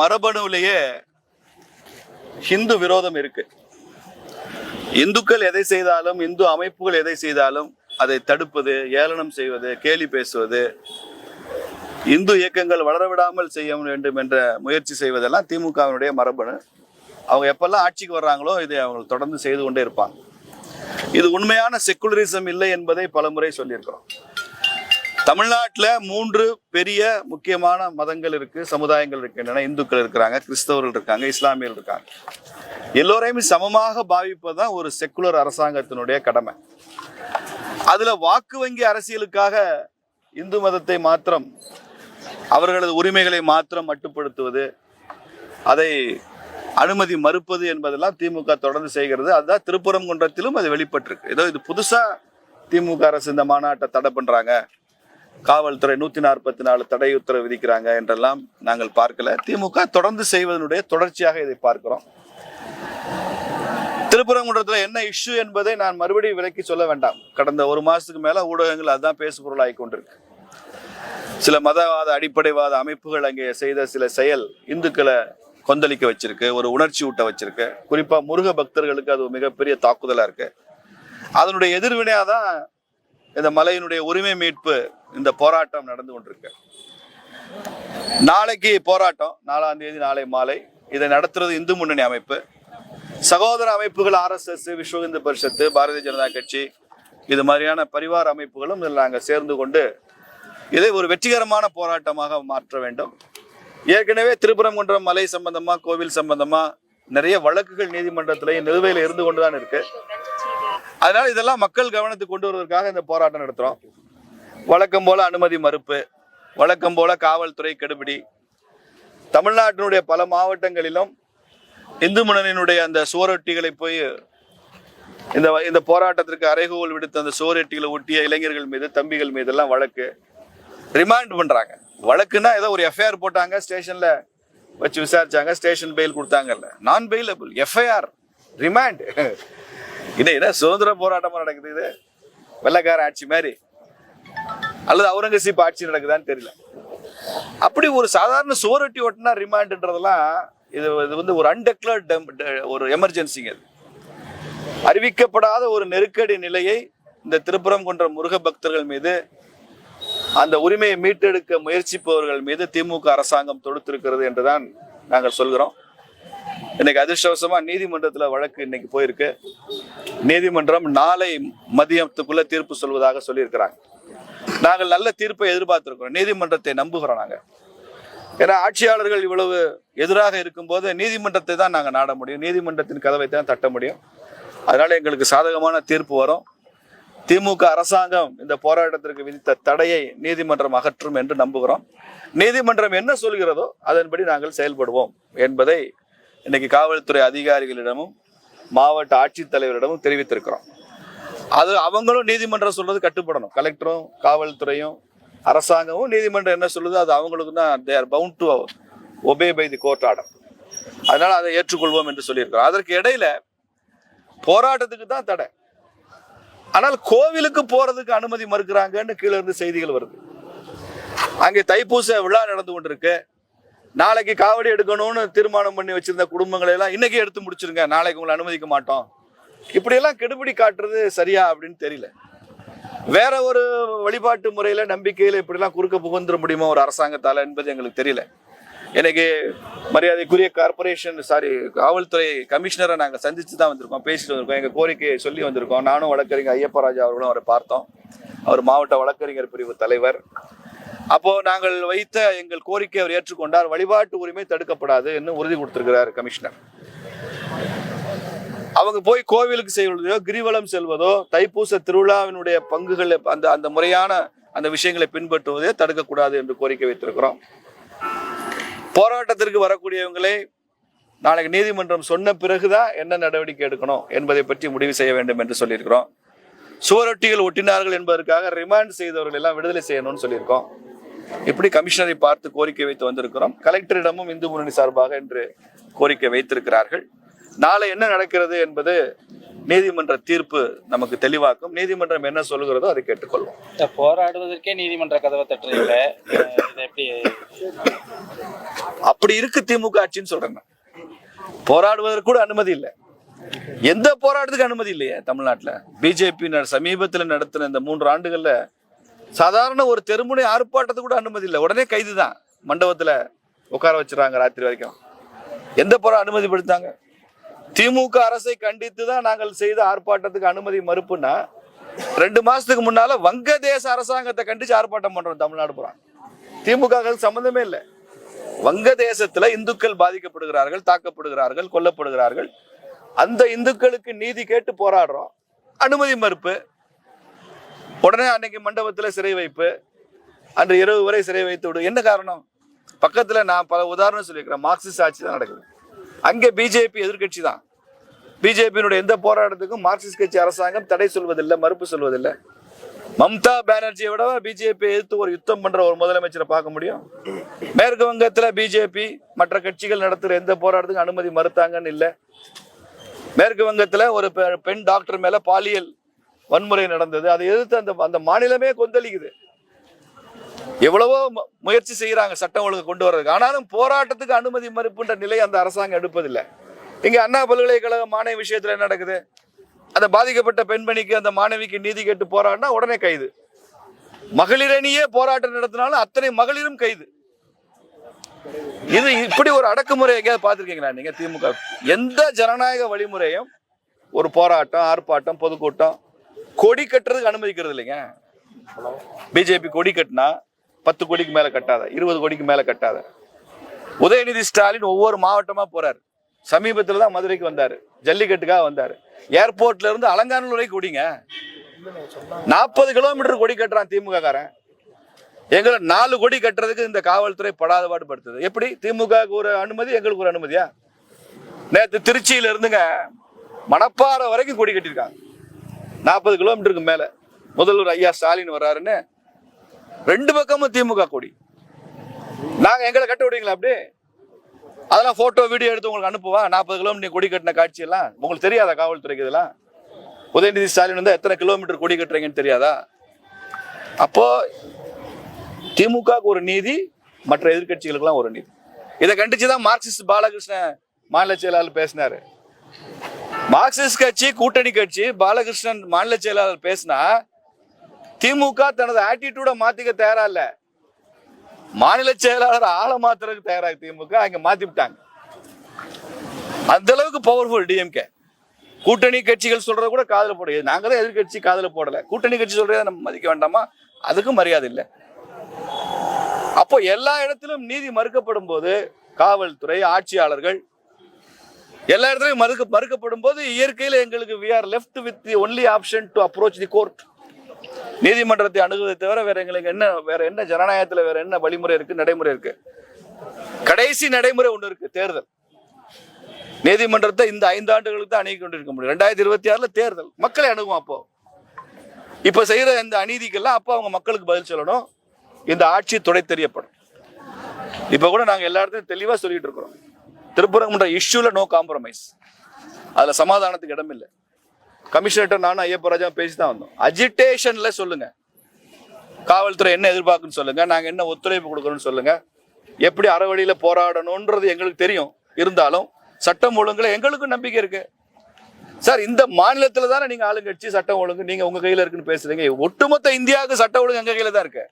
மரபணுவிலேயே ஹிந்து விரோதம் இருக்கு. இந்துக்கள் எதை செய்தாலும் இந்து அமைப்புகள் எதை செய்தாலும் அதை தடுப்பது ஏளனம் செய்வது கேலி பேசுவது இந்து இயக்கங்கள் வளர விடாமல் செய்ய வேண்டும் என்ற முயற்சி செய்வதெல்லாம் திமுகவினுடைய மரபணு. அவங்க எப்பெல்லாம் ஆட்சிக்கு வர்றாங்களோ இதை அவங்க தொடர்ந்து செய்து கொண்டே இருப்பாங்க. இது உண்மையான செக்குலரிசம் இல்லை என்பதை பலமுறை சொல்லியிருக்கிறோம். தமிழ்நாட்டில் மூன்று பெரிய முக்கியமான மதங்கள் இருக்கு சமுதாயங்கள் இருக்கின்றன இந்துக்கள் இருக்கிறாங்க கிறிஸ்தவர்கள் இருக்காங்க இஸ்லாமியர்கள் இருக்காங்க. எல்லோரையும் சமமாக பாவிப்பது தான் ஒரு செக்குலர் அரசாங்கத்தினுடைய கடமை. அதுல வாக்கு வங்கி அரசியலுக்காக இந்து மதத்தை மாத்திரம் அவர்களது உரிமைகளை மாத்திரம் மட்டுப்படுத்துவது அதை அனுமதி மறுப்பது என்பதெல்லாம் திமுக தொடர்ந்து செய்கிறது. அதுதான் திருப்புறங்குன்றத்திலும் அது வெளிப்பட்டிருக்கு. ஏதோ இது புதுசா திமுக அரசு இந்த மாநாட்டை தடை பண்றாங்க. காவல்துறை நூத்தி நாற்பத்தி நாலு தடை உத்தரவு விதிக்கிறாங்க என்றெல்லாம் நாங்கள் பார்க்கல. திமுக தொடர்ந்து செய்வதனுடைய தொடர்ச்சியாக இதை பார்க்கிறோம். திருப்பரங்குன்றத்துல என்ன இஷ்யூ என்பதை நான் மறுபடியும் விலக்கி சொல்ல வேண்டாம். கடந்த ஒரு மாசத்துக்கு மேல ஊடகங்கள் அதுதான் பேசு பொருளாகி கொண்டிருக்கு. சில மதவாத அடிப்படைவாத அமைப்புகள் அங்கே செய்த சில செயல் இந்துக்களை கொந்தளிக்க வச்சிருக்கு ஒரு உணர்ச்சி ஊட்ட வச்சிருக்கு. குறிப்பா முருக பக்தர்களுக்கு அது மிகப்பெரிய தாக்குதலா இருக்கு. அதனுடைய எதிர்வினையா தான் இந்த மலையினுடைய உரிமை மீட்பு இந்த போராட்டம் நடந்து கொண்டிருக்கு. நாளைக்கு போராட்டம் நாலாம் தேதி நாளை மாலை. இதை நடத்துறது இந்து முன்னணி அமைப்பு. சகோதர அமைப்புகள் ஆர்எஸ்எஸ் விஸ்வ இந்து பரிஷத்து பாரதிய ஜனதா கட்சி இது மாதிரியான பரிவார அமைப்புகளும் இதில் நாங்கள் சேர்ந்து கொண்டு இதை ஒரு வெற்றிகரமான போராட்டமாக மாற்ற வேண்டும். ஏற்கனவே திருப்பரங்குன்றம் மலை சம்பந்தமா கோவில் சம்பந்தமா நிறைய வழக்குகள் நீதிமன்றத்திலையும் நிலுவையில் இருந்து கொண்டு தான் இருக்கு. அதனால இதெல்லாம் மக்கள் கவனத்துக்கு கொண்டு வருவதற்காக இந்த போராட்டம் நடத்துறோம். வழக்கம் போல அனுமதி மறுப்பு வழக்கம் போல காவல்துறை கெடுபிடி. தமிழ்நாட்டினுடைய பல மாவட்டங்களிலும் இந்து முன்னணியினுடைய அந்த சுவரொட்டிகளை போய் இந்த இந்த போராட்டத்திற்கு அறைகோல் விடுத்த அந்த சுவரொட்டிகளை ஒட்டிய இளைஞர்கள் மீது தம்பிகள் மீது எல்லாம் வழக்கு. ரிமாண்ட் பண்றாங்க. வழக்குன்னா ஏதோ ஒரு எஃப்ஐஆர் போட்டாங்க ஸ்டேஷன்ல வச்சு விசாரிச்சாங்க ஸ்டேஷன் பெயில் கொடுத்தாங்கல்ல. நான் பெயிலபிள் எஃப்ஐஆர் ரிமாண்ட் இது என்ன சுதந்திர போராட்டமா நடக்குது இது? வெள்ளக்கார ஆட்சி மாதிரி. அல்லது அவுரங்கசீப் ஆட்சி நடக்குதான்னு தெரியல. அப்படி ஒரு சாதாரண சுவரொட்டி ஒட்டினா ரிமாண்ட்ன்றதெல்லாம் இது இது வந்து ஒரு அன்டெக்ளர்ட் ஒரு எமர்ஜென்சிங்க அது அறிவிக்கப்படாத ஒரு நெருக்கடி நிலையை இந்த திருப்புறம் கொன்ற முருக பக்தர்கள் மீது அந்த உரிமையை மீட்டெடுக்க முயற்சிப்பவர்கள் மீது திமுக அரசாங்கம் தொடுத்திருக்கிறது என்றுதான் நாங்கள் சொல்கிறோம். இன்னைக்கு அதிர்ஷ்டவசமா நீதிமன்றத்துல வழக்கு இன்னைக்கு போயிருக்கு. நீதிமன்றம் நாளை மதியத்துக்குள்ள தீர்ப்பு சொல்வதாக சொல்லியிருக்கிறாங்க. நாங்கள் நல்ல தீர்ப்பை எதிர்பார்த்திருக்கிறோம். நீதிமன்றத்தை நம்புகிறோம் நாங்க. ஏன்னா ஆட்சியாளர்கள் இவ்வளவு எதிராக இருக்கும்போது நீதிமன்றத்தை தான் நாங்கள் நாட முடியும். நீதிமன்றத்தின் கதவை தான் தட்ட முடியும். அதனால எங்களுக்கு சாதகமான தீர்ப்பு வரும். திமுக அரசாங்கம் இந்த போராட்டத்திற்கு விதித்த தடையை நீதிமன்றம் அகற்றும் என்று நம்புகிறோம். நீதிமன்றம் என்ன சொல்கிறதோ அதன்படி நாங்கள் செயல்படுவோம் என்பதை இன்னைக்கு காவல்துறை அதிகாரிகளிடமும் மாவட்ட ஆட்சித்தலைவரிடமும் தெரிவித்திருக்கிறோம். அது அவங்களும் நீதிமன்றம் சொல்றது கட்டுப்படணும். கலெக்டரும் காவல்துறையும் அரசாங்கமும் நீதிமன்றம் என்ன சொல்லுதோ அது அவங்களுக்கு தான் they are bound to obey by the court order அதனால அதை ஏற்றுக்கொள்வோம் என்று சொல்லியிருக்கிறோம். அதற்கு இடையில போராட்டத்துக்கு தான் தடை. ஆனால் கோவிலுக்கு போறதுக்கு அனுமதி மறுக்கிறாங்கன்னு கீழே இருந்து செய்திகள் வருது. அங்கே தைப்பூச விழா நடந்து கொண்டிருக்கு. நாளைக்கு காவடி எடுக்கணும்னு தீர்மானம் பண்ணி வச்சிருந்த குடும்பங்களை எல்லாம் இன்னைக்கு எடுத்து முடிச்சிருங்க. நாளைக்கு உங்களை அனுமதிக்க மாட்டோம். இப்படியெல்லாம் கெடுபிடி காட்டுறது சரியா அப்படின்னு தெரியல. வேற ஒரு வழிபாட்டு முறையில நம்பிக்கையில இப்படிலாம் குறுக்க புகுந்துட முடியுமா ஒரு அரசாங்கத்தால என்பது எங்களுக்கு தெரியல. எனக்கு மரியாதைக்குரிய கார்பரேஷன் சாரி காவல்துறை கமிஷனரை நாங்கள் சந்தித்து தான் வந்திருக்கோம் பேசிட்டு வந்திருக்கோம். எங்கள் கோரிக்கையை சொல்லி வந்திருக்கோம். நானும் வழக்கறிஞர் ஐயப்பராஜா அவர்களும் அவரை பார்த்தோம். அவர் மாவட்ட வழக்கறிஞர் பிரிவு தலைவர். அப்போ நாங்கள் வைத்த எங்கள் கோரிக்கை அவர் ஏற்றுக்கொண்டார். வழிபாட்டு உரிமை தடுக்கப்படாது என்று உறுதி கொடுத்திருக்கிறார் கமிஷனர். அவங்க போய் கோவிலுக்கு செய்வதோ கிரிவலம் செல்வதோ தைப்பூச திருவிழாவினுடைய பங்குகளை அந்த அந்த முறையான அந்த விஷயங்களை பின்பற்றுவதே தடுக்கக்கூடாது என்று கோரிக்கை வைத்திருக்கிறோம். போராட்டத்திற்கு வரக்கூடியவங்களை நாளைக்கு நீதிமன்றம் சொன்ன பிறகுதான் என்ன நடவடிக்கை எடுக்கணும் என்பதை பற்றி முடிவு செய்ய வேண்டும் என்று சொல்லியிருக்கிறோம். சுவரொட்டிகள் ஒட்டினார்கள் என்பதற்காக ரிமாண்ட் செய்தவர்கள் எல்லாம் விடுதலை செய்யணும்னு சொல்லியிருக்கோம். இப்படி கமிஷனரை பார்த்து கோரிக்கை வைத்து வந்திருக்கிறோம். கலெக்டரிடமும் இந்து முன்னணி சார்பாக என்று கோரிக்கை வைத்திருக்கிறார்கள். நாளை என்ன நடக்கிறது என்பது நீதிமன்ற தீர்ப்பு நமக்கு தெளிவாக்கும். நீதிமன்றம் என்ன சொல்லுகிறதோ அதை கேட்டுக்கொள்வோம். போராடுவதற்கே நீதிமன்ற கதவை தட்டுறீங்க. எப்படி? அப்படி இருக்கு திமுக ஆட்சின்னு சொல்றேன். போராடுவதற்கு கூட அனுமதி இல்லை. எந்த போராட்டத்துக்கு அனுமதி இல்லையே தமிழ்நாட்டுல? பிஜேபி சமீபத்தில் நடத்தின இந்த மூன்று ஆண்டுகள்ல சாதாரண ஒரு தெருமுனை ஆர்ப்பாட்டத்துக்கு கூட அனுமதி இல்லை. உடனே கைது தான். மண்டபத்தில் உட்கார வச்சிடறாங்க ராத்திரி வரைக்கும். எந்த புறம் அனுமதி படுத்தாங்க திமுக அரசை கண்டித்து தான் நாங்கள் செய்த ஆர்ப்பாட்டத்துக்கு அனுமதி மறுப்புன்னா ரெண்டு மாசத்துக்கு முன்னால வங்கதேச அரசாங்கத்தை கண்டிச்சு ஆர்ப்பாட்டம் பண்றோம் தமிழ்நாடு புறம் திமுக சம்மந்தமே சம்பந்தமே இல்லை. வங்கதேசத்துல இந்துக்கள் பாதிக்கப்படுகிறார்கள் தாக்கப்படுகிறார்கள் கொல்லப்படுகிறார்கள். அந்த இந்துக்களுக்கு நீதி கேட்டு போராடுறோம். அனுமதி மறுப்பு. உடனே அன்னைக்கு மண்டபத்தில் சிறை வைப்பு. அன்று இரவு வரை சிறை வைத்து விடும் என்ன காரணம்? பக்கத்தில் நான் பல உதாரணம் சொல்லியிருக்கிறேன். மார்க்சிஸ்ட் ஆட்சி தான் நடக்குது. அங்கே பிஜேபி எதிர்க்கட்சி தான். பிஜேபியினுடைய எந்த போராட்டத்துக்கும் மார்க்சிஸ்ட் கட்சி அரசாங்கம் தடை சொல்வதில்லை மறுப்பு சொல்வதில்லை. மம்தா பானர்ஜியை விட பிஜேபி எதிர்த்து ஒரு யுத்தம் பண்ற ஒரு முதலமைச்சரை பார்க்க முடியும்? மேற்கு வங்கத்துல பிஜேபி மற்ற கட்சிகள் நடத்துகிற எந்த போராட்டத்துக்கும் அனுமதி மறுத்தாங்கன்னு இல்லை. மேற்கு வங்கத்துல ஒரு பெ- பெண் டாக்டர் மேல பாலியல் வன்முறை நடந்தது. அதை எதிர்த்து அந்த அந்த மாநிலமே கொந்தளிக்குது. எவ்வளவோ முயற்சி செய்யறாங்க சட்டம் ஒழுங்கு கொண்டு வர்றதுக்கு. ஆனாலும் போராட்டத்துக்கு அனுமதி மறுப்புன்ற நிலை அந்த அரசாங்கம் எடுப்பதில்லை. இங்க அண்ணா பல்கலைக்கழக மாணவி விஷயத்துல என்ன நடக்குது? அந்த பாதிக்கப்பட்ட பெண்மணிக்கு அந்த மாணவிக்கு நீதி கேட்டு போராடினா உடனே கைது. மகளிரணியே போராட்டம் நடத்தினாலும் அத்தனை மகளிரும் கைது. இது இப்படி ஒரு அடக்குமுறை எங்கேயாவது பார்த்துருக்கீங்களா நீங்க? திமுக. எந்த ஜனநாயக வழிமுறையும் ஒரு போராட்டம் ஆர்ப்பாட்டம் பொதுக்கூட்டம் கொடி கட்டுறதுக்கு அனுமதிக்கிறது இல்லைங்க. பிஜேபி கொடி கட்டினா பத்து கோடிக்கு மேல கட்டாத இருபது கோடிக்கு மேல கட்டாத. உதயநிதி ஸ்டாலின் ஒவ்வொரு மாவட்டமா போறாரு. சமீபத்தில் தான் மதுரைக்கு வந்தாரு. ஜல்லிக்கட்டுக்காக வந்தாரு. ஏர்போர்ட்ல இருந்து அலங்காநல்லூர் வரைக்கும் கொடிங்க நாற்பது கிலோமீட்டர் கொடி கட்டுறான் திமுக காரன் எங்களை நாலு கொடி கட்டுறதுக்கு இந்த காவல்துறை படாத பாடுபடுத்துது. எப்படி? திமுக ஒரு அனுமதி எங்களுக்கு ஒரு அனுமதியா? நேற்று திருச்சியில இருந்துங்க மணப்பாறை வரைக்கும் கொடி கட்டியிருக்காங்க. நாற்பது கிலோமீட்டருக்கு மேலே. முதல்வர் ஐயா ஸ்டாலின் வர்றாருன்னு ரெண்டு பக்கமும் திமுக கொடி. நாங்கள் எங்களை கட்ட விடுவீங்களா அப்படி? அதெல்லாம் ஃபோட்டோ வீடியோ எடுத்து உங்களுக்கு அனுப்புவா? நாற்பது கிலோமீட்டர் கொடி கட்டின காட்சியெல்லாம்? உங்களுக்கு தெரியாதா காவல்துறைக்கு இதெல்லாம்? உதயநிதி ஸ்டாலின் வந்து எத்தனை கிலோமீட்டர் கொடி கட்டுறீங்கன்னு தெரியாதா? அப்போ திமுகவுக்கு ஒரு நீதி மற்ற எதிர்கட்சிகளுக்கெல்லாம் ஒரு நீதி. இதை கண்டிச்சு தான் மார்க்சிஸ்ட் பாலகிருஷ்ணன் மாநில செயலாளர் பேசினாரு. மார்க்சிஸ்ட் கட்சி கூட்டணி கட்சி பாலகிருஷ்ணன் மாநில செயலாளர் பேசினா திமுக தனது ஆட்டிடியூட மாத்திக்க தயாரா இல்ல. மாநில செயலாளர் ஆளை மாத்துறதுக்கு தயாரா திமுக அங்க மாத்தி விட்டாங்க. அந்த அளவுக்கு பவர்ஃபுல் டிஎம்கே கூட்டணி கட்சிகள் சொல்றத கூட காதல போட. நாங்க தான் எதிர்கட்சி காதல போடல. கூட்டணி கட்சி சொல்றத நம்ம மதிக்க வேண்டாமா? அதுக்கும் மரியாதை இல்லை. அப்போ எல்லா இடத்திலும் நீதி மறுக்கப்படும் போது காவல்துறை ஆட்சியாளர்கள் எல்லா இடத்துலையும் மறுக்க மறுக்கப்படும் போது இயற்கையில் எங்களுக்கு we are left with the only option to approach the court நீதிமன்றத்தை அணுகுவதை தவிர வேற எங்களுக்கு என்ன வேற என்ன ஜனநாயகத்தில் வேற என்ன வழிமுறை இருக்கு நடைமுறை இருக்கு? கடைசி நடைமுறை ஒன்று இருக்கு தேர்தல். நீதிமன்றத்தை இந்த ஐந்து ஆண்டுகளுக்கு தான் அணுகி கொண்டிருக்க முடியும். ரெண்டாயிரத்தி இருபத்தி ஆறுல தேர்தல். மக்களை அணுகும் அப்போ. இப்ப செய்யற இந்த அநீதிக்கெல்லாம் அப்போ அவங்க மக்களுக்கு பதில் சொல்லணும். இந்த ஆட்சி துடை தெரியப்படும் இப்ப கூட நாங்க எல்லா இடத்துலையும் தெளிவா சொல்லிட்டு இருக்கிறோம். திருப்பரங்குன்ற இஷ்யூல நோ காம்ப்ரமைஸ் அதுல சமாதானத்துக்கு இடம் இல்லை கமிஷனர்கிட்ட நானும் ஐயப்ப ராஜா பேசி தான் வந்தோம் அஜிடேஷன்ல சொல்லுங்க. காவல்துறை என்ன எதிர்பார்க்குன்னு சொல்லுங்க. நாங்க என்ன ஒத்துழைப்பு கொடுக்கணும்னு சொல்லுங்க. எப்படி அறவழியில போராடணும்ன்றது எங்களுக்கு தெரியும். இருந்தாலும் சட்டம் ஒழுங்குல எங்களுக்கும் நம்பிக்கை இருக்கு. சார் இந்த மாநிலத்துல தானே நீங்க ஆளுங்கட்சி சட்டம் ஒழுங்கு நீங்க உங்க கையில இருக்குன்னு பேசுறீங்க. ஒட்டுமொத்த இந்தியாவுக்கு சட்டம் ஒழுங்கு எங்க கையில தான் இருக்கு.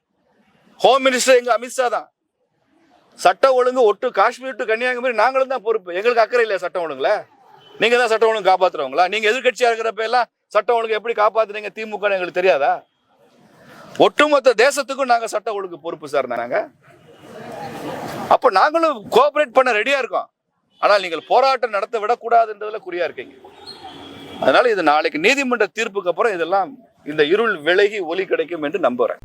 ஹோம் மினிஸ்டர் எங்க அமித்ஷா தான். சட்டம் ஒழுங்கு ஒட்டு காஷ்மீர் டு கன்னியாகுமரி நாங்களும் தான் பொறுப்பு. எங்களுக்கு அக்கறை இல்லையா சட்டம் ஒழுங்குல? நீங்க தான் சட்டம் ஒழுங்கு காப்பாத்துறவங்களா? நீங்க எதிர்கட்சியா இருக்கிறப்ப எல்லாம் சட்டம் ஒழுங்கு எப்படி காப்பாத்துறீங்க திமுக எங்களுக்கு தெரியாதா? ஒட்டுமொத்த தேசத்துக்கும் நாங்க சட்டம் ஒழுங்கு பொறுப்பு சார் நாங்க. அப்ப நாங்களும் கோஆபரேட் பண்ண ரெடியா இருக்கோம். ஆனால் நீங்கள் போராட்டம் நடத்த விடக்கூடாதுன்றதுல குறியா இருக்கீங்க. அதனால இது நாளைக்கு நீதிமன்ற தீர்ப்புக்கு அப்புறம் இதெல்லாம் இந்த இருள் விலகி ஒலி கிடைக்கும் என்று நம்புறேன்.